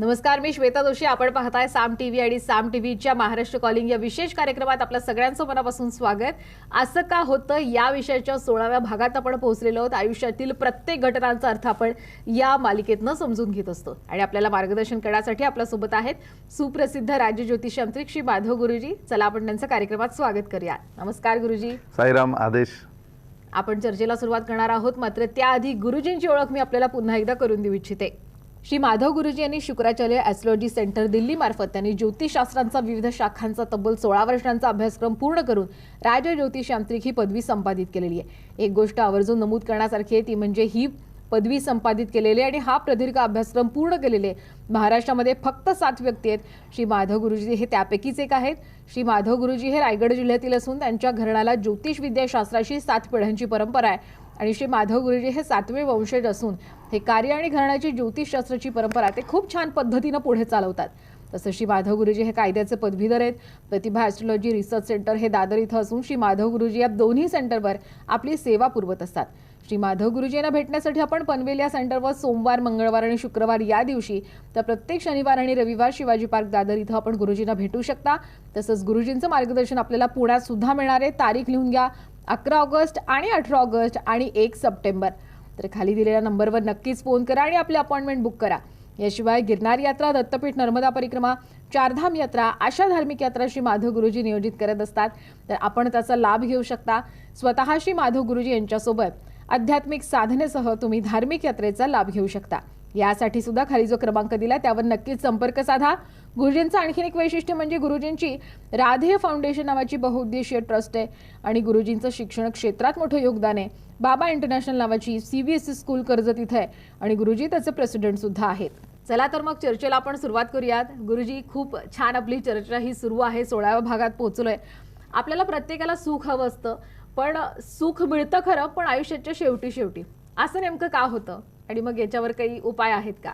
नमस्कार मी श्वेता जोशी. आपण पाहताय साम टीव्ही आणि साम टीव्हीच्या महाराष्ट्र कॉलिंग या विशेष कार्यक्रमात आपल्या सगळ्यांचं मनापासून स्वागत. असं का होतं? या विषयाच्या सोळाव्या भागात आपण पोहोचलेलो आहोत. आयुष्यातील प्रत्येक घटनांचा अर्थ आपण या मालिकेतनं समजून घेत असतो. आणि आपल्याला मार्गदर्शन करण्यासाठी आपल्यासोबत आहेत सुप्रसिद्ध राज्य ज्योतिषांत्रिक श्री माधव गुरुजी. चला आपण त्यांचं कार्यक्रमात स्वागत करूया. नमस्कार गुरुजी. साईराम आदेश. आपण चर्चेला सुरुवात करणार आहोत. मात्र त्याआधी गुरुजींची ओळख मी आपल्याला पुन्हा एकदा करून देऊ इच्छिते. श्री माधव गुरुजी यांनी शुक्राचार्य ॲस्ट्रॉलॉजी सेंटर दिल्लीमार्फत त्यांनी ज्योतिषशास्त्रांचा विविध शाखांचा तब्बल सोळा वर्षांचा अभ्यासक्रम पूर्ण करून राज ज्योतिषांत्रिक ही पदवी संपादित केलेली आहे. एक गोष्ट आवर्जून नमूद करण्यासारखी आहे ती म्हणजे ही पदवी संपादित केलेली आहे आणि हा प्रदीर्घ अभ्यासक्रम पूर्ण केलेले महाराष्ट्रामध्ये फक्त सात व्यक्ती आहेत. श्री माधव गुरुजी हे त्यापैकीच एक आहेत. श्री माधव गुरुजी हे रायगड जिल्ह्यातील असून त्यांच्या घराण्याला ज्योतिष विद्याशास्त्राशी सात पिढ्यांची परंपरा आहे. आणि श्री माधव गुरुजी हे सातवे वंशज असून हे कार्य आणि घराण्याची ज्योतिषशास्त्राची परंपरा ते खूप छान पद्धतीनं पुढे चालवतात. तसं श्री माधव गुरुजी हे कायद्याचे पदवीधर आहेत. प्रतिभा ॲस्ट्रॉलॉजी रिसर्च सेंटर हे दादर इथं असून श्री माधव गुरुजी या दोन्ही सेंटरवर आपली सेवा पुरवत असतात. श्री माधव गुरुजी यांना भेटण्यासाठी आपण पनवेल या सेंटरवर सोमवार मंगळवार आणि शुक्रवार या दिवशी तर प्रत्येक शनिवार आणि रविवार शिवाजी पार्क दादर इथं आपण गुरुजींना भेटू शकता. तसंच गुरुजींचं मार्गदर्शन आपल्याला पुण्यात सुद्धा मिळणार आहे. तारीख लिहून घ्या अकरा ऑगस्ट आणि अठरा ऑगस्ट आणि एक सप्टेंबर. तर खाली दिलेल्या नंबरवर नक्कीच फोन करा आणि आपली अपॉइंटमेंट बुक करा. याशिवाय गिरनार यात्रा दत्तपीठ नर्मदा परिक्रमा चारधाम यात्रा अशा धार्मिक यात्रा श्री माधव गुरुजी नियोजित करत असतात. तर आपण त्याचा लाभ घेऊ शकता स्वतः श्री माधव गुरुजी यांच्यासोबत. आध्यात्मिक साधनेसह तुम्ही धार्मिक यात्रेचा लाभ घेऊ शकता. यासाठी सुद्धा खाली जो क्रमांक दिला त्यावर नक्कीच संपर्क साधा. गुरुजींचं आणखीन एक वैशिष्ट्य म्हणजे गुरुजींची राधेय फाउंडेशन नावाची बहुउद्देशीय ट्रस्ट आहे आणि गुरुजींचं शिक्षण क्षेत्रात मोठं योगदान आहे. बाबा इंटरनॅशनल नावाची C B S E school Karjat इथं आहे आणि गुरुजी त्याचे प्रेसिडेंट सुद्धा आहेत. चला तर मग चर्चेला आपण सुरुवात करूयात. गुरुजी खूप छान आपली चर्चा ही सुरू आहे. सोळाव्या भागात पोहोचलोय. आपल्याला प्रत्येकाला सुख हवं असतं पण सुख मिळतं खरं पण आयुष्याच्या शेवटी शेवटी असं नेमकं का होतं? आणि मग याच्यावर काही उपाय आहेत का?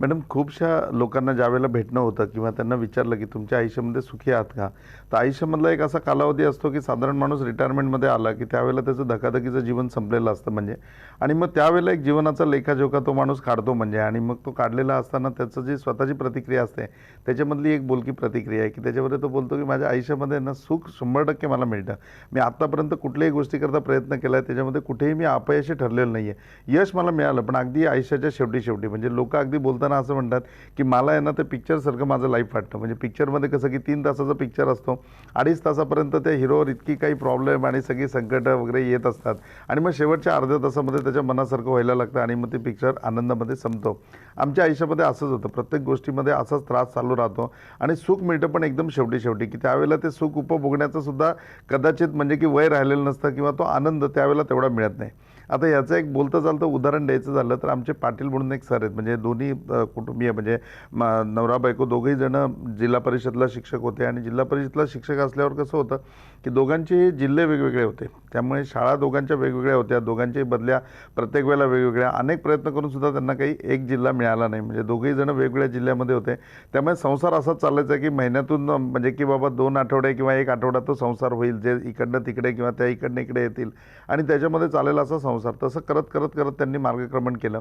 मॅडम खूपशा लोकांना ज्यावेळेला भेटणं होतं किंवा त्यांना विचारलं की तुमच्या आयुष्यामध्ये सुखी आहात का तर आयुष्यामधला एक असा कालावधी असतो की साधारण माणूस रिटायरमेंटमध्ये आला की त्यावेळेला त्याचं धकाधकीचं जीवन संपलेलं असतं म्हणजे. आणि मग त्यावेळेला एक जीवनाचा लेखाजोखा तो माणूस काढतो म्हणजे आणि मग तो काढलेला असताना त्याचं जी स्वतःची प्रतिक्रिया असते त्याच्यामधली एक बोलकी प्रतिक्रिया आहे की त्याच्यामध्ये तो बोलतो की माझ्या आयुष्यामध्ये ना सुख शंभर टक्के मला मिळतं. मी आत्तापर्यंत कुठल्याही गोष्टीकरता प्रयत्न केला आहे त्याच्यामध्ये कुठेही मी अपयशी ठरलेलं नाही आहे यश मला मिळालं पण अगदी आयुष्याच्या शेवटी शेवटी म्हणजे लोक अगदी बोलतात बोलताना असं म्हणतात की मला आहे ना ते पिक्चरसारखं माझं लाईफ वाटतं. म्हणजे पिक्चरमध्ये कसं की तीन तासाचा पिक्चर असतो. अडीच तासापर्यंत त्या हिरोवर इतकी काही प्रॉब्लेम आणि सगळी संकटं वगैरे येत असतात. आणि मग शेवटच्या अर्ध्या तासामध्ये त्याच्या मनासारखं व्हायला लागतं आणि मग ते पिक्चर आनंदामध्ये संपतो. आमच्या आयुष्यामध्ये असंच होतं. प्रत्येक गोष्टीमध्ये असाच त्रास चालू राहतो. आणि सुख मिळतं पण एकदम शेवटी शेवटी. की त्यावेळेला ते सुख उपभोगण्याचं सुद्धा कदाचित म्हणजे की वय राहिलेलं नसतं किंवा तो आनंद त्यावेळेला तेवढा मिळत नाही. आता याचं एक बोलतं चालतं उदाहरण द्यायचं झालं तर आमचे पाटील म्हणून एक सर आहेत. म्हणजे दोन्ही कुटुंबीय म्हणजे नवरा बायको दोघंही जण जिल्हा परिषदला शिक्षक होते आणि जिल्हा परिषदला शिक्षक असल्यावर कसं होतं की दोघांचे जिल्हे वेगवेगळे होते. त्यामुळे शाळा दोघांच्या वेगवेगळ्या होत्या दोघांच्याही बदल्या प्रत्येक वेळेला वेगवेगळ्या. अनेक प्रयत्न करून सुद्धा त्यांना काही एक जिल्हा मिळाला नाही. म्हणजे दोघेही जण वेगवेगळ्या जिल्ह्यामध्ये होते. त्यामुळे संसार असाच चालायचा की महिन्यातून म्हणजे की बाबा दोन आठवडे किंवा एक आठवडा तो संसार होईल. जे इकडनं तिकडे किंवा त्या इकडनं इकडे येतील. आणि त्याच्यामध्ये चालेल असा संसार तसं करत करत करत त्यांनी मार्गक्रमण केलं.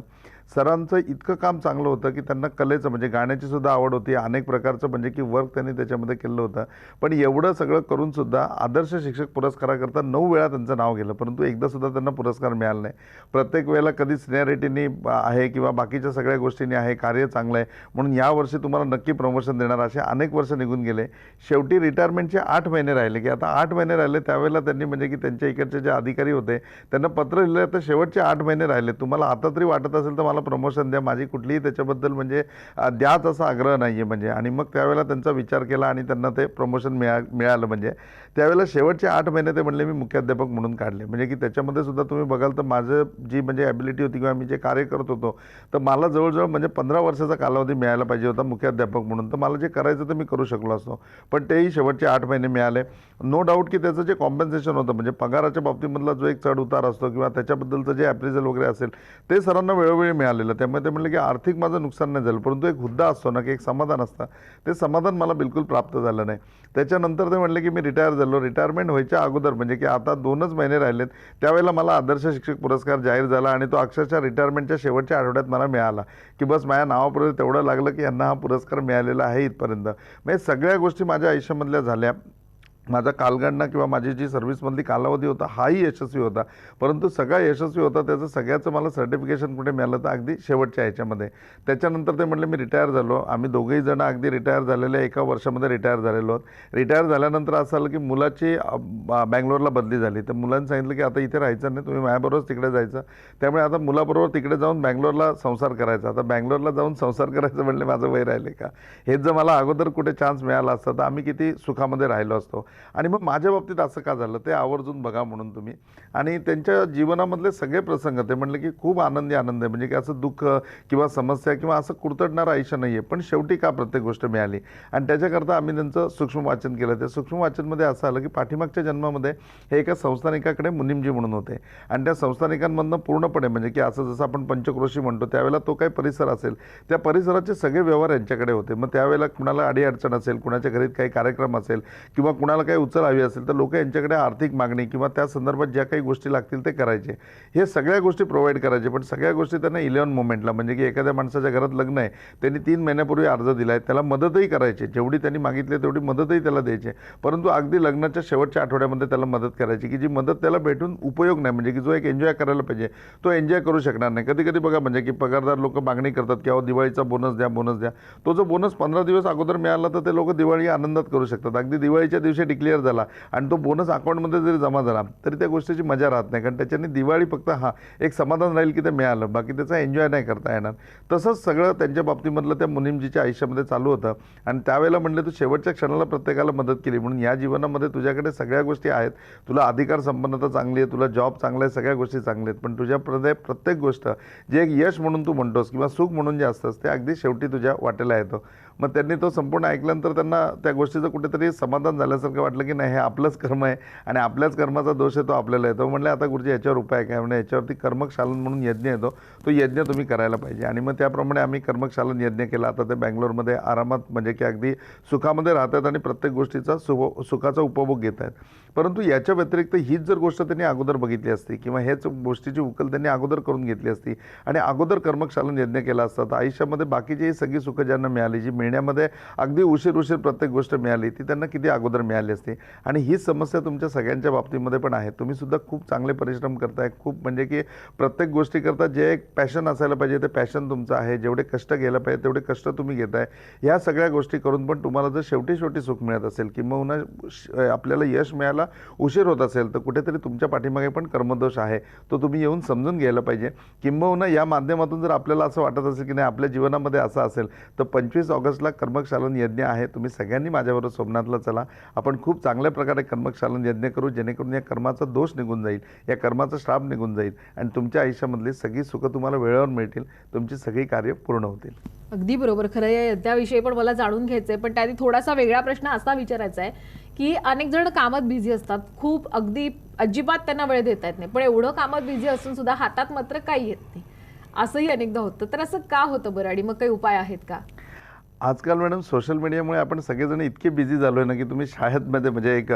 सरांचं इतकं काम चांगलं होतं की त्यांना कलेचं म्हणजे गाण्याची सुद्धा आवड होती. अनेक प्रकारचं म्हणजे की वर्क त्यांनी त्याच्यामध्ये केलं होतं. पण एवढं सगळं करूनसुद्धा आदर्श शिक्षक पुरस्काराकरता नऊ वेळा त्यांचं नाव गेलं. परंतु एकदा सुद्धा त्यांना पुरस्कार मिळाला नाही. प्रत्येक वेळेला कधी सिनियरिटीनी आहे किंवा बाकीच्या सगळ्या गोष्टींनी आहे कार्य चांगलं आहे म्हणून यावर्षी तुम्हाला नक्की प्रमोशन देणार असे अनेक वर्ष निघून गेले. शेवटी रिटायरमेंटचे आठ महिने राहिले की आता आठ महिने राहिले त्यावेळेला त्यांनी म्हणजे की त्यांच्या इकडचे जे अधिकारी होते त्यांना पत्र लिहिलं तर शेवटचे आठ महिने राहिले. तुम्हाला आता तरी वाटत असेल तर मला प्रमोशन द्या. माझी कुठलीही त्याच्याबद्दल म्हणजे द्याच असा आग्रह नाही आहे म्हणजे. आणि मग त्यावेळेला त्यांचा विचार केला आणि त्यांना ते प्रमोशन मिळा मिळालं म्हणजे. त्यावेळेला शेवटचे आठ महिने ते म्हणले मी मुख्याध्यापक म्हणून काढले. म्हणजे की त्याच्यामध्ये सुद्धा तुम्ही बघाल तर माझं जी म्हणजे ॲबिलिटी होती किंवा मी जे कार्य करत होतो तर मला जवळजवळ म्हणजे पंधरा वर्षाचा कालावधी मिळायला पाहिजे होता मुख्याध्यापक म्हणून. तर मला जे करायचं ते मी करू शकलो असतो. पण तेही शेवटचे आठ महिने मिळाले. नो डाऊट की त्याचं जे कॉम्पन्सेशन होतं म्हणजे पगाराच्या बाबतीमधला जो एक चढ उतार असतो किंवा त्याच्या वर्षाबद्दलचं जे ॲप्रिझल वगैरे असेल ते सरांना वेळोवेळी मिळालेलं. त्यामुळे ते म्हणले की आर्थिक माझं नुकसान नाही झालं परंतु एक हुद्दा असतो ना की एक समाधान असतं. ते समाधान मला बिलकुल प्राप्त झालं नाही. त्याच्यानंतर ते म्हणले की मी रिटायर झालो. रिटायरमेंट व्हायच्या अगोदर म्हणजे की आता दोनच महिने राहिलेत त्यावेळेला मला आदर्श शिक्षक पुरस्कार जाहीर झाला आणि तो अक्षरशः रिटायरमेंटच्या शेवटच्या आठवड्यात मला मिळाला. की बस माझ्या नावापर्यंत तेवढं लागलं की यांना हा पुरस्कार मिळालेला आहे इथपर्यंत. म्हणजे सगळ्या गोष्टी माझ्या आयुष्यामधल्या झाल्या. माझा कालगणना किंवा माझी जी सर्व्हिसमधली कालावधी होता हाही यशस्वी होता. परंतु सगळा यशस्वी होता त्याचं सगळ्याचं मला सर्टिफिकेशन कुठे मिळालं तर अगदी शेवटच्या ह्याच्यामध्ये. त्याच्यानंतर ते म्हणले मी रिटायर झालो. आम्ही दोघेही जण अगदी रिटायर झालेले एका वर्षामध्ये रिटायर झालेलो आहोत. रिटायर झाल्यानंतर असं आलं की मुलाची बँगलोरला बदली झाली. तर मुलांनी सांगितलं की आता इथे राहायचं नाही तुम्ही माझ्याबरोबरच तिकडे जायचं. त्यामुळे आता मुलाबरोबर तिकडे जाऊन बँगलोरला संसार करायचा. आता बँगलोरला जाऊन संसार करायचं म्हणले माझं वय राहिले का? हेच जर मला अगोदर कुठे चान्स मिळाला असता तर आम्ही किती सुखामध्ये राहिलो असतो. आणि मग माझ्या बाबतीत असं का झालं? ते आवर्जून बघा म्हणून तुम्ही. आणि त्यांच्या जीवनामधले सगळे प्रसंग ते म्हणले की खूप आनंदी आनंद आहे. म्हणजे की असं दुःख किंवा समस्या किंवा असं कुरतडणारं आयुष्य नाही आहे पण शेवटी का प्रत्येक गोष्ट मिळाली? आणि त्याच्याकरता आम्ही त्यांचं सूक्ष्म वाचन केलं. त्या सूक्ष्म वाचनमध्ये असं आलं की पाठीमागच्या जन्मामध्ये हे एका संस्थानिकाकडे मुनिमजी म्हणून होते. आणि त्या संस्थानिकांमधनं पूर्णपणे म्हणजे की असं जसं आपण पंचक्रोशी म्हणतो त्यावेळेला तो काही परिसर असेल. त्या परिसराचे सगळे व्यवहार यांच्याकडे होते. मग त्यावेळेला कुणाला अडीअडचण असेल कुणाच्या घरीत काही कार्यक्रम असेल किंवा कुणाला काही उचल हवी असेल तर लोक यांच्याकडे आर्थिक मागणी किंवा त्या संदर्भात ज्या काही गोष्टी लागतील ते करायचे. हे सगळ्या गोष्टी प्रोव्हाइड करायचे पण सगळ्या गोष्टी त्यांना इलेवन मोमेंटला म्हणजे की एखाद्या माणसाच्या घरात लग्न आहे त्यांनी तीन महिन्यापूर्वी अर्ज दिला आहे त्याला मदतही करायची. जेवढी त्यांनी मागितली तेवढी मदतही त्याला द्यायची. परंतु अगदी लग्नाच्या शेवटच्या आठवड्यामध्ये त्याला मदत करायची की जी मदत त्याला भेटून उपयोग नाही म्हणजे की जो एक एन्जॉय करायला पाहिजे तो एन्जॉय करू शकणार नाही. कधी कधी बघा म्हणजे की पगारदार लोक मागणी करतात की अहो दिवाळीचा बोनस द्या बोनस द्या. तो जो बोनस पंधरा दिवस अगोदर मिळाला तर ते लोक दिवाळी आनंदात करू शकतात. अगदी दिवाळीच्या दिवशी डिक्लेअर झाला आणि तो बोनस अकाउंटमध्ये जरी जमा झाला तरी त्या गोष्टीची मजा राहत नाही. कारण त्याच्याने दिवाळी फक्त हा एक समाधान राहील की ते मिळालं. बाकी त्याचा एन्जॉय नाही करता येणार. तसंच सगळं त्यांच्या बाबतीमधलं त्या मुनिमजीच्या आयुष्यामध्ये चालू होतं. आणि त्यावेळेला म्हणले तू शेवटच्या क्षणाला प्रत्येकाला मदत केली. म्हणून या जीवनामध्ये तुझ्याकडे सगळ्या गोष्टी आहेत. तुला अधिकार संपन्नता चांगली आहे. तुला जॉब चांगला आहे. सगळ्या गोष्टी चांगल्या आहेत. पण तुझ्या प्रदे प्रत्येक गोष्ट जे एक यश म्हणून तू म्हणतोस किंवा सुख म्हणून जे असतंस ते अगदी शेवटी तुझ्या वाटेला येतं. मग त्यांनी तो संपूर्ण ऐकल्यानंतर त्यांना त्या गोष्टीचं कुठेतरी समाधान झाल्यासारखं वाटलं की नाही हे आपलंच कर्म आहे आणि आपल्याच कर्माचा दोष आहे तो आपल्याला येतो. म्हणले आता गुरुजी याच्यावर उपाय काय? म्हणजे याच्यावरती कर्मकशालन म्हणून यज्ञ येतो. तो यज्ञ तुम्ही करायला पाहिजे. आणि मग त्याप्रमाणे आम्ही कर्मकशालन यज्ञ केला. आता ते बँगलोरमध्ये आरामात म्हणजे की अगदी सुखामध्ये राहतात आणि प्रत्येक गोष्टीचा सुभ सुखाचा उपभोग घेत आहेत. परंतु याच्या व्यतिरिक्त हीच जर गोष्ट त्यांनी अगोदर बघितली असती किंवा हेच गोष्टीची उकल त्यांनी अगोदर करून घेतली असती आणि अगोदर कर्मशालन यज्ञ केला असता तर आयुष्यामध्ये बाकीची सगळी सुखं ज्यांना मिळाली जी मिळण्यामध्ये अगदी उशीर उशीर प्रत्येक गोष्ट मिळाली ती त्यांना किती अगोदर मिळाली असती. आणि ही समस्या तुमच्या सगळ्यांच्या बाबतीमध्ये पण आहे. तुम्हीसुद्धा खूप चांगले परिश्रम करताय. खूप म्हणजे की प्रत्येक गोष्टीकरता जे एक पॅशन असायला पाहिजे ते पॅशन तुमचं आहे. जेवढे कष्ट घ्यायला पाहिजे तेवढे कष्ट तुम्ही घेताय. ह्या सगळ्या गोष्टी करून पण तुम्हाला जर शेवटी शेवटी सुख मिळत असेल किंवा आपल्याला यश मिळायला उशीर होत असेल तर कुठेतरी तुमच्या पाठीमागे पण कर्मदोष आहे. तो तुम्ही येऊन समजून घ्यायला पाहिजे. किंबहुना या माध्यमातून जर आपल्याला असं वाटत असेल की नाही आपल्या जीवनामध्ये असं असेल तर पंचवीस ऑगस्ट ऑगस्टला कर्मशालन यज्ञ आहे. तुम्ही सगळ्यांनी माझ्याबरोबर सोमनाथला चला. आपण खूप चांगल्या प्रकारे कर्मशालन यज्ञ करू जेणेकरून या कर्माचा दोष निघून जाईल या कर्माचा श्राप निघून जाईल आणि तुमच्या आयुष्यामधली सगळी सुखं तुम्हाला वेळेवर मिळतील तुमची सगळी कार्य पूर्ण होतील. अगदी बरोबर. खरं या यज्ञाविषयी पण मला जाणून घ्यायचं आहे पण त्याआधी थोडासा वेगळा प्रश्न असा विचारायचा आहे की अनेक जण कामात बिझी असतात. खूप अगदी अजिबात त्यांना वेळ देता येत नाही पण एवढं कामात बिझी असून सुद्धा हातात मात्र काही येत नाही. असंही अनेकदा होतं. तर असं का होतं बरं? आणि मग काही उपाय आहेत का? आजकाल मॅडम सोशल मीडियामुळे आपण सगळेजण इतके बिझी झालो आहे ना की तुम्ही शाळेतमध्ये म्हणजे एक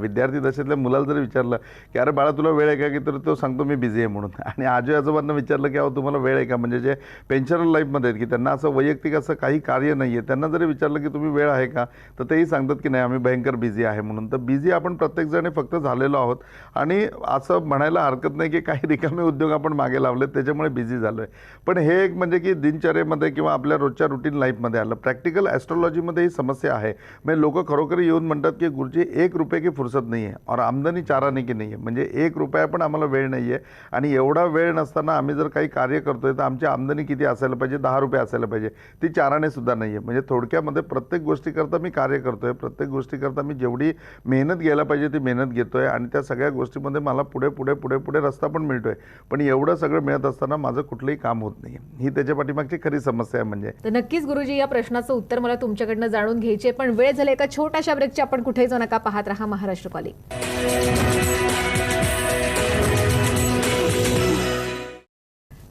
विद्यार्थी दशेतल्या मुलाला जरी विचारलं की अरे बाळा तुला वेळ आहे का की तर तो सांगतो मी बिझी आहे म्हणून. आणि आजी आजोबांना विचारलं की अहो तुम्हाला वेळ आहे का? म्हणजे जे पेन्शनल लाईफमध्ये आहेत की त्यांना असं वैयक्तिक असं काही कार्य नाही आहे. त्यांना जरी विचारलं की तुम्ही वेळ आहे का? तर तेही सांगतात की नाही आम्ही भयंकर बिझी आहे म्हणून. तर बिझी आपण प्रत्येकजण फक्त झालेलो आहोत. आणि असं म्हणायला हरकत नाही की काही रिकामे उद्योग आपण मागे लावलेत त्याच्यामुळे बिझी झालो आहे पण हे एक म्हणजे की दिनचर्येमध्ये किंवा आपल्या रोजच्या रुटीन लाईफमध्ये आलं. प्रॅक्टिकल ॲस्ट्रॉलॉजीमध्ये ही समस्या आहे. म्हणजे लोक खरोखर येऊन म्हणतात की गुरुजी एक रुपये की फुरसत नाही आहे. और आमदनी चाराने की नाही आहे. म्हणजे एक रुपया पण आम्हाला वेळ नाही आहे. आणि एवढा वेळ नसताना आम्ही जर काही कार्य करतोय तर आमची आमदनी किती असायला पाहिजे? दहा रुपये असायला पाहिजे. ती चाराने सुद्धा नाही आहे. म्हणजे थोडक्यामध्ये प्रत्येक गोष्टीकरता मी कार्य करतोय. प्रत्येक गोष्टीकरता मी जेवढी मेहनत घ्यायला पाहिजे ती मेहनत घेतोय. आणि त्या सगळ्या गोष्टीमध्ये मला पुढे पुढे पुढे पुढे रस्ता पण मिळतोय. पण एवढं सगळं मिळत असताना माझं कुठलंही काम होत नाही. ही त्याच्या पाठीमागची खरी समस्या आहे म्हणजे. नक्कीच गुरुजी या प्रश्नाचं उत्तर मला तुमच्याकडनं जाणून घ्यायचे पण वेळ झाली एका छोट्याशा ब्रेकची आपण कुठेही जाऊ नका. पाहत राहा महाराष्ट्र कॉलिंग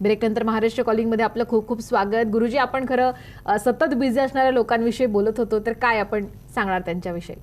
ब्रेकनंतर महाराष्ट्र कॉलिंगमध्ये आपलं खूप खूप स्वागत. गुरुजी आपण खरं सतत बिझी असणाऱ्या लोकांविषयी बोलत होतो. तर काय आपण सांगणार त्यांच्याविषयी?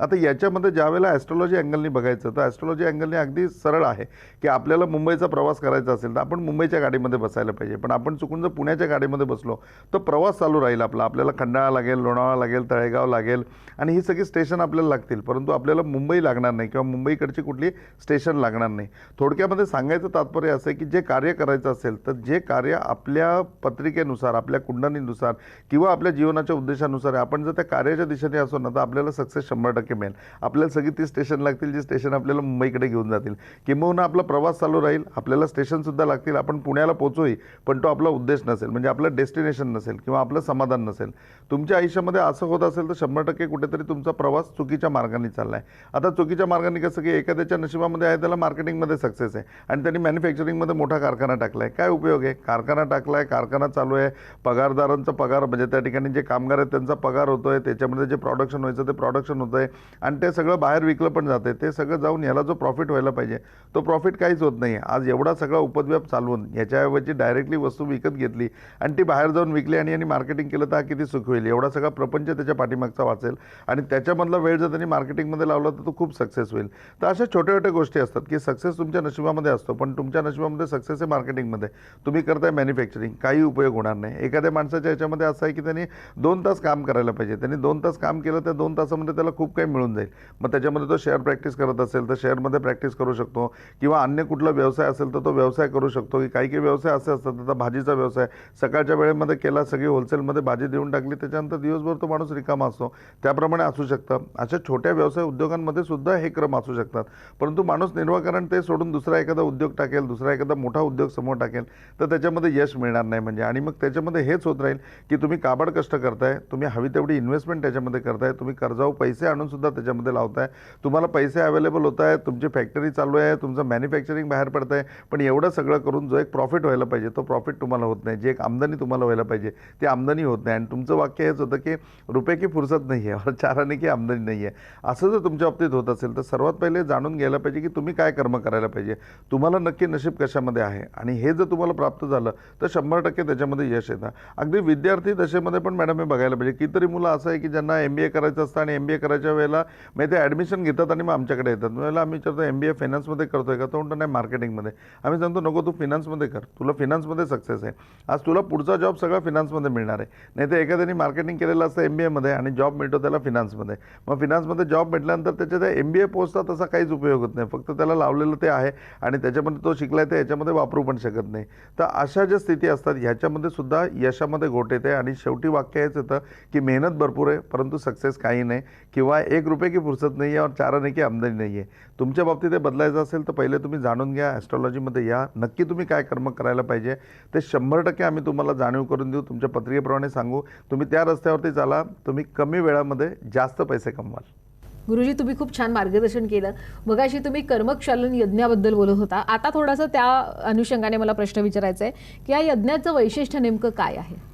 आता याच्यामध्ये ज्यावेळेला ॲस्ट्रॉलॉजी अँगलनी बघायचं तर ॲस्ट्रॉलॉजी अँगलनी अगदी सरळ आहे की आपल्याला मुंबईचा प्रवास करायचा असेल तर आपण मुंबईच्या गाडीमध्ये बसायला पाहिजे. पण आपण चुकून जर पुण्याच्या गाडीमध्ये बसलो तर प्रवास चालू राहील आपला. आपल्याला खंडाळा लागेल लोणावळा लागेल तळेगाव लागेल आणि ही सगळी स्टेशन आपल्याला लागतील. परंतु आपल्याला मुंबई लागणार नाही किंवा मुंबईकडची कुठली स्टेशन लागणार नाही. थोडक्यामध्ये सांगायचं तात्पर्य असं आहे की जे कार्य करायचं असेल तर जे कार्य आपल्या पत्रिकेनुसार आपल्या कुंडलीनुसार किंवा आपल्या जीवनाच्या उद्देशानुसार आपण जर त्या कार्याच्या दिशेने असो ना तर आपल्याला सक्सेस शंभर टक्के मिळेल आपल्याला सगळी ती स्टेशन लागतील जी स्टेशन आपल्याला मुंबईकडे घेऊन जातील. किंबहुना आपला प्रवास चालू राहील आपल्याला स्टेशनसुद्धा लागतील. आपण पुण्याला पोचोही पण तो आपला उद्देश नसेल. म्हणजे आपलं डेस्टिनेशन नसेल किंवा आपलं समाधान नसेल. तुमच्या आयुष्यामध्ये असं होत असेल तर शंभर टक्के कुठेतरी तुमचा प्रवास चुकीच्या मार्गाने चालला आहे आता चुकीच्या मार्गाने कसं की एखाद्याच्या नशिबामध्ये आहे त्याला मार्केटिंगमध्ये सक्सेस आहे. आणि त्यांनी मॅन्युफॅक्चरिंगमध्ये मोठा कारखाना टाकला आहे काय उपयोग आहे? कारखाना टाकला आहे कारखाना चालू आहे. पगारदारांचा पगार म्हणजे त्या ठिकाणी जे कामगार आहेत त्यांचा पगार होतो आहे त्याच्यामध्ये जे प्रॉडक्शन व्हायचं ते प्रॉडक्शन होतं आहे आणि ते सगळं बाहेर विकलं पण जाते ते सगळं जाऊन ह्याला जो प्रॉफिट व्हायला पाहिजे तो प्रॉफिट काहीच होत नाही आज एवढा सगळा उपद्व्याप चालवून याच्याऐवजी डायरेक्टली वस्तू विकत घेतली आणि ती बाहेर जाऊन विकली आणि यांनी मार्केटिंग केलं तर हा किती सुख होईल? एवढा सगळा प्रपंच त्याच्या पाठीमागचा वाचेल आणि त्याच्यामधला वेळ जर त्यांनी मार्केटिंगमध्ये लावला तर तो खूप सक्सेस होईल. तर अशा छोट्या छोट्या गोष्टी असतात की सक्सेस तुमच्या नशिबामध्ये असतो पण तुमच्या नशिबामध्ये सक्सेस आहे मार्केटिंगमध्ये तुम्ही करताय मॅन्युफॅक्चरिंग काही उपयोग होणार नाही. एखाद्या माणसाच्या याच्यामध्ये असं आहे की त्यांनी दोन तास काम करायला पाहिजे. त्यांनी दोन तास काम केलं त्या दोन तासामध्ये त्याला खूप काही मिळून जाईल. मग त्याच्यामध्ये तो शेअर प्रॅक्टिस करत असेल तर शेअरमध्ये प्रॅक्टिस करू शकतो. किंवा अन्य कुठला व्यवसाय असेल तर तो व्यवसाय करू शकतो. की काही काही व्यवसाय असे असतात आता भाजीचा व्यवसाय. सकाळच्या वेळेमध्ये केला सगळी होलसेलमध्ये भाजी देऊन टाकली त्याच्यानंतर दिवसभर तो माणूस रिकामा असतो. त्याप्रमाणे असू शकतं. अशा छोट्या व्यवसाय उद्योगांमध्ये सुद्धा हे क्रम असू शकतात. परंतु माणूस निर्वाहकरण ते सोडून दुसरा एखादा उद्योग टाकेल दुसरा एखादा मोठा उद्योग समोर टाकेल तर त्याच्यामध्ये यश मिळणार नाही म्हणजे. आणि मग त्याच्यामध्ये हेच होत राहील की तुम्ही काबाड कष्ट करताय तुम्ही हवी तेवढी इन्व्हेस्टमेंट त्याच्यामध्ये करताय तुम्ही कर्जाऊ पैसे आणून सुद्धा त्याच्यामध्ये लावताय. तुम्हाला पैसे अवेलेबल होत आहे तुमची फॅक्टरी चालू आहे तुमचं मॅन्युफॅक्चरिंग बाहेर पडत आहे पण एवढं सगळं करून जो एक प्रॉफिट व्हायला पाहिजे तो प्रॉफिट तुम्हाला होत नाही. जी एक आमदनी तुम्हाला व्हायला पाहिजे ती आमदनी होत नाही. आणि तुमचं वाक्य हेच होतं की रुपये की फुरसत नाही आहे और चार आने की आमदनी नाही आहे. असं जर तुमच्या बाबतीत होत असेल तर सर्वात पहिले जाणून घ्यायला पाहिजे की तुम्ही काय कर्म करायला पाहिजे. तुम्हाला नक्की नशीब कशामध्ये आहे? आणि हे जर तुम्हाला प्राप्त झालं तर शंभर टक्के त्याच्यामध्ये यश येतं. अगदी विद्यार्थी दशेमध्ये पण मॅडम हे बघायला पाहिजे. कितीतरी मुलं असं आहे की ज्यांना एम बी ए करायचं असतं आणि एम बी ए करायच्या वेळेला मग ते ॲडमिशन घेतात आणि मग आमच्याकडे येतात. वेळेला आम्ही विचारतो एम बी ए फायनान्समध्ये करतोय का? तो म्हणतो नाही मार्केटिंगमध्ये आम्ही सांगतो नको तू फिनान्समध्ये कर. तुला फिनान्समध्ये सक्सेस आहे. आज तुला पुढचा जॉब सगळा फिनान्समध्ये मिळणार आहे. नाही तर एखाद्याने मार्केटिंग केलेलं असतं एम बी एमध्ये आणि जॉब मिळतो त्याला फिनान्समध्ये मग फिनान्समध्ये जॉब भेटल्यानंतर त्याच्या त्या एम बी ए पोस्टचा तसा काहीच उपयोग होत नाही. फक्त त्याला लावलेलं ते आहे आणि त्याच्यामध्ये तो शिकलाय ते याच्यामध्ये वापरू पण शकत नाही. तर अशा ज्या स्थिती असतात ह्याच्यामध्ये सुद्धा यशामध्ये घोट येते आणि शेवटी वाक्य हेच येतं की मेहनत भरपूर आहे परंतु सक्सेस काही नाही. किंवा एक रुपये की फुरसत नाही आहे और चार नाही की आमदनी नाही आहे. तुमच्या बाबतीत ते बदलायचं असेल तर पहिले तुम्ही जाणून घ्या ॲस्ट्रॉलॉजीमध्ये या. नक्की तुम्ही काय कर्म करायला पाहिजे ते शंभर टक्के आम्ही तुम्हाला जाणीव करून देऊ. तुमच्या पत्रिकेप्रमाणे सांगू. तुम्ही त्या रस्त्यावरती चाला तुम्ही कमी वेळामध्ये जास्त पैसे कमवाल. गुरुजी तुम्ही खूप छान मार्गदर्शन केलं. मगाशी तुम्ही कर्मक्षालन यज्ञाबद्दल बोलत होता. आता थोडासा त्या अनुषंगाने मला प्रश्न विचारायचा आहे की या यज्ञाचं वैशिष्ट्य नेमकं काय आहे?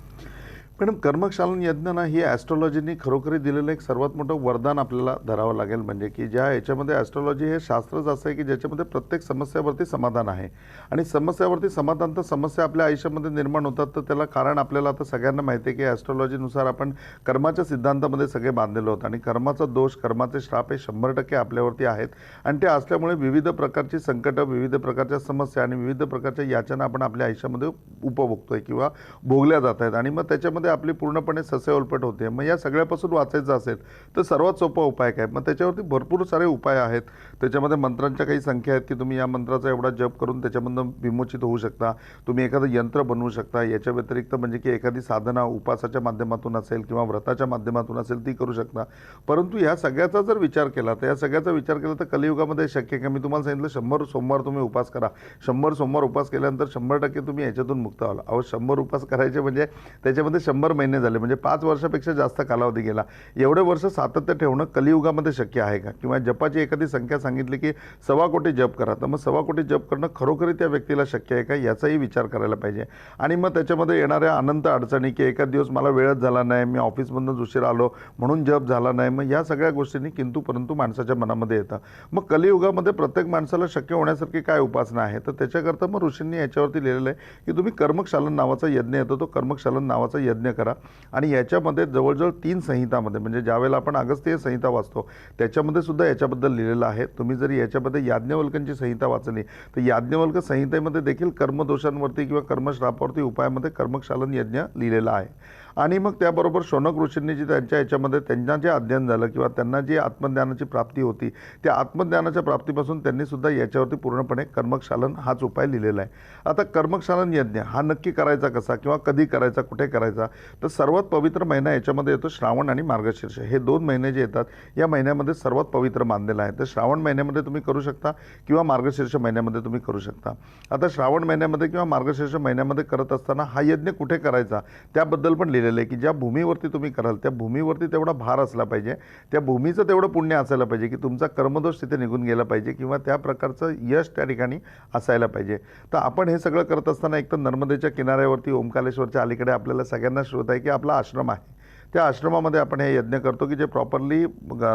मॅडम कर्मशालन यज्ञाना ही ॲस्ट्रॉलॉजीनी खरोखरी दिलेलं एक सर्वात मोठं वरदान आपल्याला धरावं लागेल. म्हणजे की ज्या याच्यामध्ये ॲस्ट्रॉलॉजी हे शास्त्रच असं आहे की ज्याच्यामध्ये प्रत्येक समस्यावरती समाधान आहे. आणि समस्यावरती समाधान तर समस्या आपल्या आयुष्यामध्ये निर्माण होतात तर त्याला कारण आपल्याला आता सगळ्यांना माहिती आहे की ॲस्ट्रॉलॉजीनुसार आपण कर्माच्या सिद्धांतामध्ये सगळे बांधलेलो होतं आणि कर्माचा दोष कर्माचे श्राप हे शंभर टक्के आपल्यावरती आहेत. आणि ते असल्यामुळे विविध प्रकारची संकटं विविध प्रकारच्या समस्या आणि विविध प्रकारच्या याचना आपण आपल्या आयुष्यामध्ये उपभोगतो आहे किंवा भोगल्या जात आहेत. आणि मग त्याच्यामध्ये आपली पूर्णपणे ससेओलपट होते. मग या सगळ्यापासून वाचायचं असेल तर सर्वात सोपा उपाय काय? मग त्याच्यावरती भरपूर सारे उपाय आहेत. त्याच्यामध्ये मंत्रांच्या काही संख्या आहेत की तुम्ही या मंत्राचा एवढा जप करून त्याच्यामधून विमोचित होऊ शकता. तुम्ही एखादं यंत्र बनवू शकता. याच्या व्यतिरिक्त म्हणजे की एखादी साधना उपासाच्या माध्यमातून असेल किंवा व्रताच्या माध्यमातून असेल ती करू शकता. परंतु ह्या सगळ्याचा जर विचार केला तर या सगळ्याचा विचार केला तर कलियुगामध्ये शक्य का मी तुम्हाला सांगितलं शंभर सोमवार तुम्ही उपास करा. शंभर सोमवार उपास केल्यानंतर शंभर टक्के तुम्ही याच्यातून मुक्त व्हाल. अहो शंभर उपास करायचे म्हणजे त्याच्यामध्ये शंभर शंभर महिने झाले म्हणजे पाच वर्षापेक्षा जास्त कालावधी गेला. एवढे वर्ष सातत्य ठेवणं कलियुगामध्ये शक्य आहे का? किंवा जपाची एखादी संख्या सांगितली की सव्वा कोटी जप करा तर मग सव्वा कोटी जप करणं खरोखरी त्या व्यक्तीला शक्य आहे का? याचाही विचार करायला पाहिजे. आणि मग त्याच्यामध्ये येणाऱ्या अनंत अडचणी की एखाद दिवस मला वेळच झाला नाही मी ऑफिसमधून उशीर आलो म्हणून जप झाला नाही मग या सगळ्या गोष्टींनी किंतु परंतु माणसाच्या मनामध्ये येतं. मग कलियुगामध्ये प्रत्येक माणसाला शक्य होण्यासारखी काय उपासना आहे? तर त्याच्याकरता मग ऋषींनी याच्यावरती लिहिलेलं आहे की तुम्ही कर्मक्षालन नावाचा यज्ञ येतो तो कर्मक्षालन नावाचा यज्ञ करा. आणि याच्यामध्ये जवळजवळ तीन संहितामध्ये म्हणजे ज्यावेळेला आपण अगस्त्य संहिता वाचतो त्याच्यामध्ये सुद्धा याच्याबद्दल लिहिलेलं आहे. तुम्ही जरी याच्यामध्ये याज्ञवल्कांची संहिता वाचली तर याज्ञवल्क संहितेमध्ये देखील कर्मदोषांवरती किंवा कर्मश्रापावरती उपायामध्ये कर्मक्षालन यज्ञ लिहिलेला आहे. आणि मग त्याबरोबर शौनक ऋषींनी जी त्यांच्या याच्यामध्ये त्यांना जे अध्ययन झालं किंवा त्यांना जी आत्मज्ञानाची प्राप्ती होती त्या आत्मज्ञानाच्या प्राप्तीपासून त्यांनीसुद्धा याच्यावरती पूर्णपणे कर्मक्षालन हाच उपाय लिहिलेला आहे. आता कर्मक्षालन यज्ञ हा नक्की करायचा कसा किंवा कधी करायचा कुठे करायचा? तर सर्वात पवित्र महिना याच्यामध्ये येतो श्रावण आणि मार्गशीर्ष. हे दोन महिने जे येतात या महिन्यामध्ये सर्वात पवित्र मानलेलं आहे. तर श्रावण महिन्यामध्ये तुम्ही करू शकता किंवा मार्गशीर्ष महिन्यामध्ये तुम्ही करू शकता. आता श्रावण महिन्यामध्ये किंवा मार्गशीर्ष महिन्यामध्ये करत असताना हा यज्ञ कुठे करायचा? त्याबद्दल पण लिहिलेलं आहे की ज्या भूमीवरती तुम्ही कराल त्या भूमीवरती तेवढा भार असला पाहिजे. त्या भूमीचं तेवढं पुण्य असायला पाहिजे की तुमचा कर्मदोष तिथे निघून गेला पाहिजे किंवा त्या प्रकारचं यश त्या ठिकाणी असायला पाहिजे. तर आपण हे सगळं करत असताना एक तर नर्मदेच्या किनाऱ्यावरती ओंकालेश्वरच्या अलीकडे आपल्याला सगळ्यांना श्रोत आहे की आपला आश्रम आहे. त्या आश्रमामध्ये आपण हे यज्ञ करतो की जे प्रॉपरली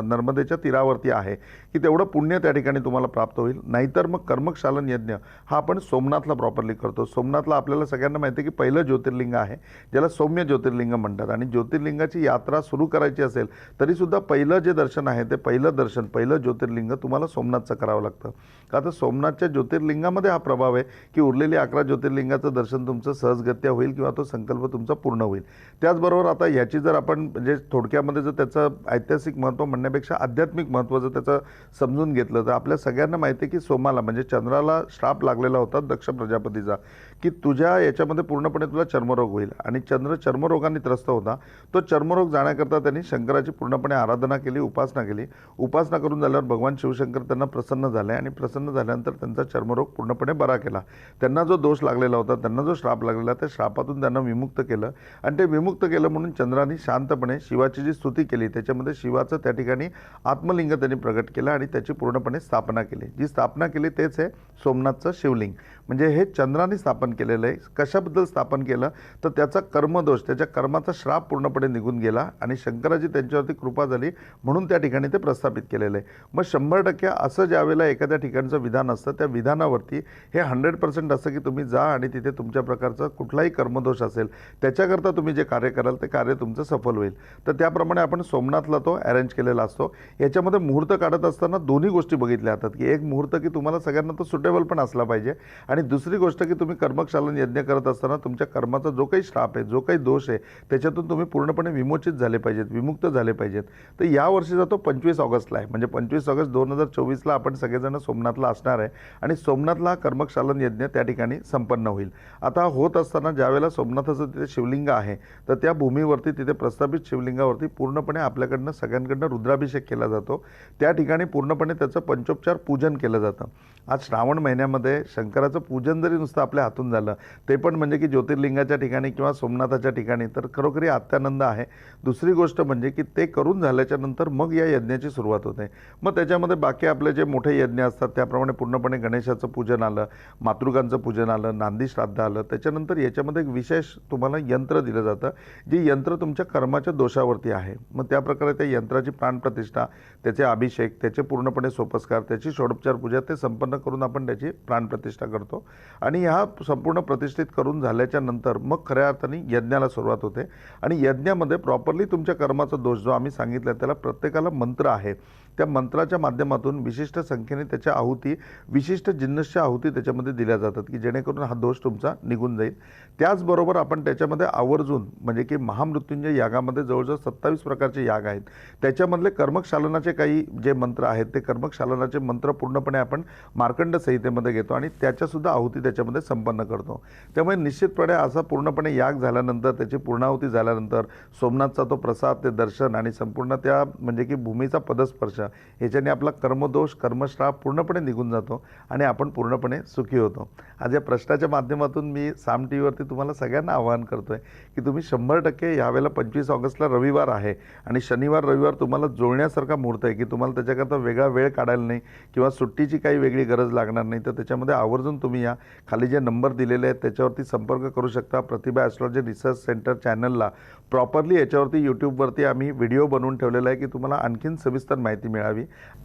नर्मदेच्या तीरावरती आहे की तेवढं पुण्य त्या ठिकाणी तुम्हाला प्राप्त होईल. नाहीतर मग कर्मक्षालन यज्ञ हा आपण सोमनाथला प्रॉपरली करतो. सोमनाथला आपल्याला सगळ्यांना माहिती आहे की पहिलं ज्योतिर्लिंग आहे ज्याला सौम्य ज्योतिर्लिंग म्हणतात. आणि ज्योतिर्लिंगाची यात्रा सुरू करायची असेल तरीसुद्धा पहिलं जे दर्शन आहे ते पहिलं दर्शन पहिलं ज्योतिर्लिंग तुम्हाला सोमनाथचं करावं लागतं. आता सोमनाथच्या ज्योतिर्लिंगामध्ये हा प्रभाव आहे की उरलेली अकरा ज्योतिर्लिंगाचं दर्शन तुमचं सहजगत्या होईल किंवा तो संकल्प तुमचा पूर्ण होईल. त्याचबरोबर आता ह्याची जर आपण म्हणजे थोडक्यामध्ये जर त्याचं ऐतिहासिक महत्त्व म्हणण्यापेक्षा आध्यात्मिक महत्त्व जर त्याचं समजून घेतलं तर आपल्या सगळ्यांना माहिती आहे की सोमाला म्हणजे चंद्राला श्राप लागलेला होता दक्ष प्रजापतीचा. की तुझ्या याच्यामध्ये पूर्णपणे तुला चर्मरोग होईल. आणि चंद्र चर्मरोगाने त्रस्त होता. तो चर्मरोग जाण्याकरता त्यांनी शंकराची पूर्णपणे आराधना केली उपासना केली. उपासना करून झाल्यावर भगवान शिवशंकर त्यांना प्रसन्न झाले आणि प्रसन्न झाल्यानंतर त्यांचा चर्मरोग पूर्णपणे बरा केला. त्यांना जो दोष लागलेला होता त्यांना जो श्राप लागलेला त्या श्रापातून त्यांना विमुक्त केलं. आणि ते विमुक्त केलं म्हणून चंद्राने शांतपणे शिवाची जी स्तुती केली त्याच्यामध्ये शिवाचं त्या ठिकाणी आत्मलिंग त्यांनी प्रगट केलं आणि त्याची पूर्णपणे स्थापना केली. जी स्थापना केली तेच आहे सोमनाथचं शिवलिंग. म्हणजे हे चंद्राने स्थापन केलेलं आहे. कशाबद्दल स्थापन केलं? तर त्याचा कर्मदोष त्याच्या कर्माचा श्राप पूर्णपणे निघून गेला आणि शंकराची त्यांच्यावरती कृपा झाली म्हणून त्या ठिकाणी ते प्रस्थापित केलेलं आहे. मग शंभर टक्के असं ज्यावेळेला एखाद्या ठिकाणचं विधान असतं त्या विधानावरती हे हंड्रेड पर्सेंट असतं की तुम्ही जा आणि तिथे तुमच्या प्रकारचा कुठलाही कर्मदोष असेल त्याच्याकरता तुम्ही जे कार्य कराल ते कार्य तुमचं सफल होईल. तर त्याप्रमाणे आपण सोमनाथला तो अरेंज केलेला असतो. याच्यामध्ये मुहूर्त काढत असताना दोन्ही गोष्टी बघितल्या जातात की एक मुहूर्त की तुम्हाला सगळ्यांना तो सुटेबल पण असला पाहिजे आणि दुसरी गोष्ट की तुम्ही कर्मक्षालन यज्ञ करत असताना तुमच्या कर्माचा जो काही श्राप आहे जो काही दोष आहे त्याच्यातून तुम्ही पूर्णपणे विमोचित झाले पाहिजेत विमुक्त झाले पाहिजेत. तर या वर्षीचा तो पंचवीस ऑगस्टला आहे. म्हणजे पंचवीस ऑगस्ट दोन हजार चोवीसला आपण सगळेजण सोमनाथला असणार आहे आणि सोमनाथला हा कर्मक्षालन यज्ञ त्या ठिकाणी संपन्न होईल. आता होत असताना ज्यावेळेला सोमनाथाचं तिथे शिवलिंग आहे तर त्या भूमीवरती तिथे प्रस्थापित शिवलिंगावरती पूर्णपणे आपल्याकडनं सगळ्यांकडनं रुद्राभिषेक केला जातो. त्या ठिकाणी पूर्णपणे त्याचं पंचोपचार पूजन केलं जातं. आज श्रावण महिन्यामध्ये शंकराचं पूजन जरी नुसतं आपल्या हातून झालं. ते पण म्हणजे की ज्योतिर्लिंगाच्या ठिकाणी किंवा सोमनाथाच्या ठिकाणी. तर खरोखरी आत्यानंद आहे. दुसरी गोष्ट म्हणजे की ते करून झाल्याच्यानंतर मग या यज्ञाची सुरुवात होते. मग त्याच्यामध्ये बाकी आपले जे मोठे यज्ञ असतात त्याप्रमाणे पूर्णपणे गणेशाचं पूजन आलं मातृकांचं पूजन आलं नांदी श्राद्ध आलं. त्याच्यानंतर याच्यामध्ये एक विशेष तुम्हाला यंत्र दिलं जातं जे यंत्र तुमच्या कर्माच्या दोषावरती आहे. मग त्या प्रकारे त्या यंत्राची प्राणप्रतिष्ठा त्याचे अभिषेक त्याचे पूर्णपणे सोपस्कार त्याची षोडोपचार पूजा ते संपन्न करून आपण त्याची प्राणप्रतिष्ठा करतो. आणि ह्या संपूर्ण प्रतिष्ठित करून झाल्याच्यानंतर मग खऱ्या अर्थाने यज्ञाला सुरुवात होते. आणि यज्ञामध्ये प्रॉपरली तुमच्या कर्माचा दोष जो आम्ही सांगितला त्याला प्रत्येकाला मंत्र आहे. त्या मंत्राच्या माध्यमातून विशिष्ट संख्येने त्याच्या आहुती विशिष्ट जिन्नसच्या आहुती त्याच्यामध्ये दिल्या जातात की जेणेकरून हा दोष तुमचा निघून जाईल. त्याचबरोबर आपण त्याच्यामध्ये आवर्जून म्हणजे की महामृत्युंजय यागामध्ये जवळजवळ सत्तावीस प्रकारचे याग आहेत. त्याच्यामधले कर्मक्षालनाचे काही जे मंत्र आहेत ते कर्मक्षालनाचे मंत्र पूर्णपणे आपण मार्कंड संहितेमध्ये घेतो आणि त्याच्यासुद्धा आहुती त्याच्यामध्ये संपन्न करतो. त्यामुळे निश्चितपणे असा पूर्णपणे याग झाल्यानंतर त्याची पूर्णाहुती झाल्यानंतर सोमनाथचा तो प्रसाद ते दर्शन आणि संपूर्ण त्या म्हणजे की भूमीचा पदस्पर्श ह्याच्याने आपला कर्मदोष कर्मश्राप पूर्णपणे निघून जातो आणि आपण पूर्णपणे सुखी होतो. आज या प्रश्नाच्या माध्यमातून मी साम टी व्हीवरती तुम्हाला सगळ्यांना आवाहन करतो आहे की तुम्ही शंभर टक्के यावेळेला पंचवीस ऑगस्टला रविवार आहे आणि शनिवार रविवार तुम्हाला जुळण्यासारखा मुहूर्त आहे की तुम्हाला त्याच्याकरता वेगळा वेळ काढायला नाही किंवा सुट्टीची काही वेगळी गरज लागणार नाही तर त्याच्यामध्ये आवर्जून तुम्ही या. खाली जे नंबर दिलेले आहेत त्याच्यावरती संपर्क करू शकता. प्रतिभा ॲस्ट्रॉलॉजी रिसर्च सेंटर चॅनलला प्रॉपरली याच्यावरती यूट्यूबवरती आम्ही व्हिडिओ बनवून ठेवलेला आहे की तुम्हाला आणखीन सविस्तर माहिती मिळावी.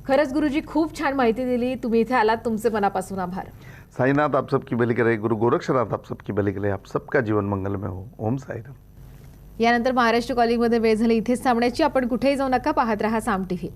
खरंच गुरुजी खूप छान माहिती दिली. तुम्ही इथे आलात. तुमचे मनापासून आभार. साईनाथ आप सबकी भली करे. गुरु गोरक्षनाथ आप सबकी भली करे. आप सबका जीवन मंगलमय हो. ओम साईराम. यानंतर महाराष्ट्र कॉलिंगमध्ये वेळ झाली. इथेच थांबण्याची. आपण कुठेही जाऊ नका. पाहत रहा साम टीव्ही.